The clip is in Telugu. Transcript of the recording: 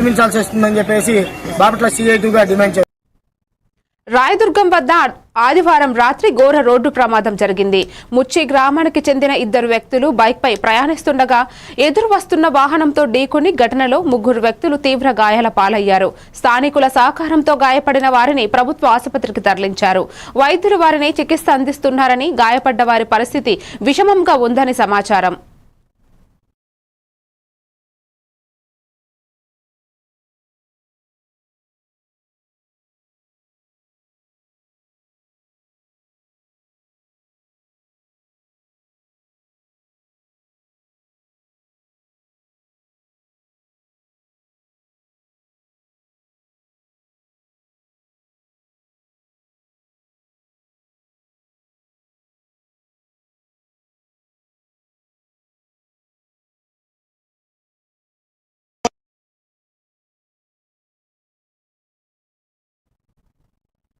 నిర్మించాల్సి వస్తుందని చెప్పేసి బాపట్ల సిఐటిగా డిమాండ్ చేశారు. రాయదుర్గం వద్ద ఆదివారం రాత్రి ఘోర రోడ్డు ప్రమాదం జరిగింది. ముచ్చి గ్రామానికి చెందిన ఇద్దరు వ్యక్తులు బైక్పై ప్రయాణిస్తుండగా ఎదురు వస్తున్న వాహనంతో ఢీకొని ఘటనలో ముగ్గురు వ్యక్తులు తీవ్ర గాయాల పాలయ్యారు. స్థానికుల సహకారంతో గాయపడిన వారిని ప్రభుత్వ ఆసుపత్రికి తరలించారు. వైద్యులు వారిని చికిత్స అందిస్తున్నారని గాయపడ్డ వారి పరిస్థితి విషమంగా ఉందని సమాచారం.